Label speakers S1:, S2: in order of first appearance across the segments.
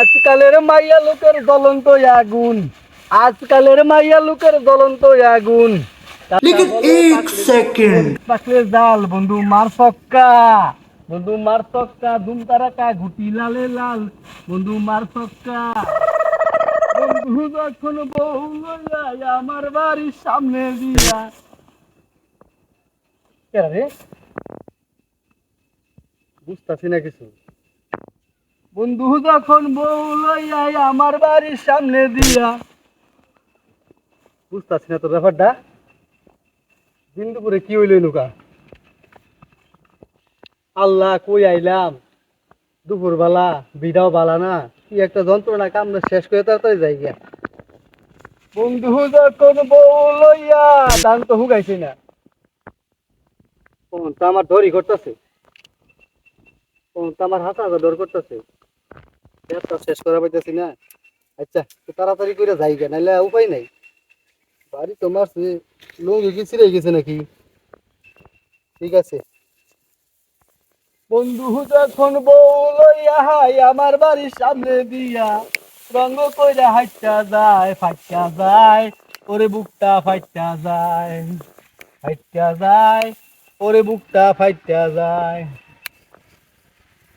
S1: আজকালের মাইয়া লোকের জ্বলন্ত আগুন। আজকালের মাইয়া লোকের জ্বলন্ত আগুন।
S2: লেকিন এক সেকেন্ড।
S1: পাকলে জাল বন্ধু মার সক্কা বন্ধু মার সক্কা ধুম লালে লাল। বন্ধু মার সক্কা বন্ধু যখন আমার বাড়ির সামনে দিয়া। রে? বুঝতেছি না কিছু। বন্ধু যখন বউ লইয়া আমার বাড়ির সামনে দিয়া। বুঝতেছি না তোর ব্যাপারটা? দিন দুপুরে কি হইল নুকা আল্লাহ কই আইলাম? দুপুর বেলা বিদাও বালা না? কি একটা যন্ত্রণা কামনা শেষ করে তাড়াতাড়ি যাই গিয়া। বন্ধু যখন বউ লইয়া তো হুগাইছে না। তো আমার ধরি করতেছে আমার হাতা হাতা ডর করতেছে। শেষ করা পাইতেছি না। আচ্ছা তাড়াতাড়ি করে যাই গিয়া নাইলে উপায় নাই। বাড়ি তো মারছে লুঙ্গি কি ছিঁড়ে গেছে নাকি? ঠিক আছে। বন্ধু যখন বউ লইয়া হাই আমার বাড়ির সামনে দিয়া রঙ্গ কইরা হাইটা যায় ফাইটা যায়, ওরে বুকটা ফাইটা যায় ফাইটা যায়, ওরে বুকটা ফাইটা যায়।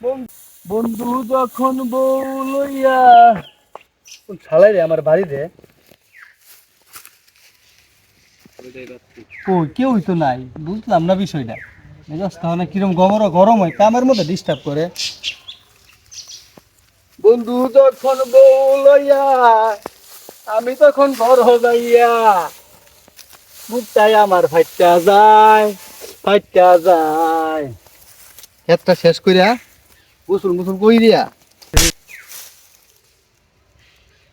S1: বন- বন্ধু যখন বউ লইয়া শালাই রে আমার বাড়িতে কই কেউই তো নাই বুঝলাম না বিষয়টা। মেজাজটা মানে কিরম গরম গরম হয় কামের মধ্যে ডিস্টার্ব করে। বন্ধু যখন বউ লইয়া আমি তখন বড় যাইয়া মুখটাই আমার ফাইটা যায় ফাইটা যায়। একটা শেষ করিয়া গোসল মুসল কইরিয়া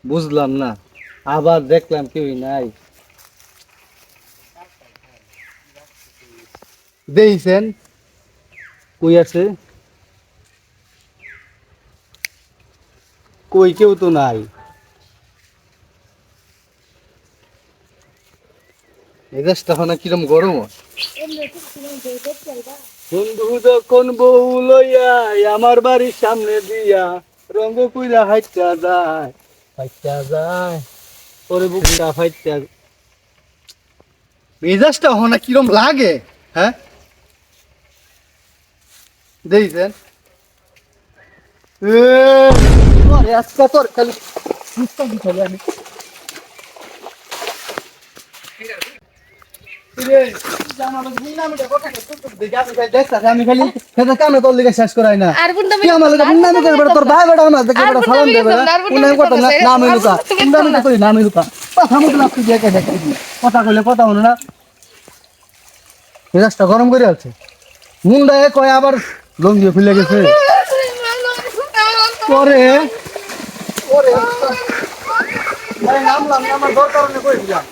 S1: বুঝলাম না, আবার দেখলাম কেউই নাই। দেখছেন? কই আছে? কই কেউ তো নাই। মেজাজটা হয় না কিরম গরম। বন্ধু যখন বউ লইয়া আমার বাড়ির সামনে দিয়া রঙ্গ কুইরা হাইটা যায়। হাইটা যায়, ওরে বুকটা ফাইটা মেজাজটা হয় না, কিরম লাগে হ্যাঁ? দেখছেন খালি আমি। আমি খালি সেটা কেন তোর লিগে শেষ করাই না?
S3: আর কোনটা
S1: কি আমার লগে বুন্নামি করে বেটা তোর ভাই বেটা আমার দেখে
S3: আর
S1: বেটা
S3: বুন্নামি
S1: সালাম দে
S3: করতাম
S1: বেটা
S3: না, আর বুন্নামি
S1: বুন্নামি করতাম না
S3: করতাম না,
S1: নাম
S3: আর
S1: লুকা
S3: বুন্নামি
S1: বুন্নামি করি নাম লুকা। কথা মতো না তুই দেখে দেখে। কথা কইলে কথা হলো না। মেজাজটা গরম করে আছে। মুন্ডা কয় আবার লঙ্গি খুলে গেছে। পরে। পরে। নামলাম আমার দরকার কই দিলাম?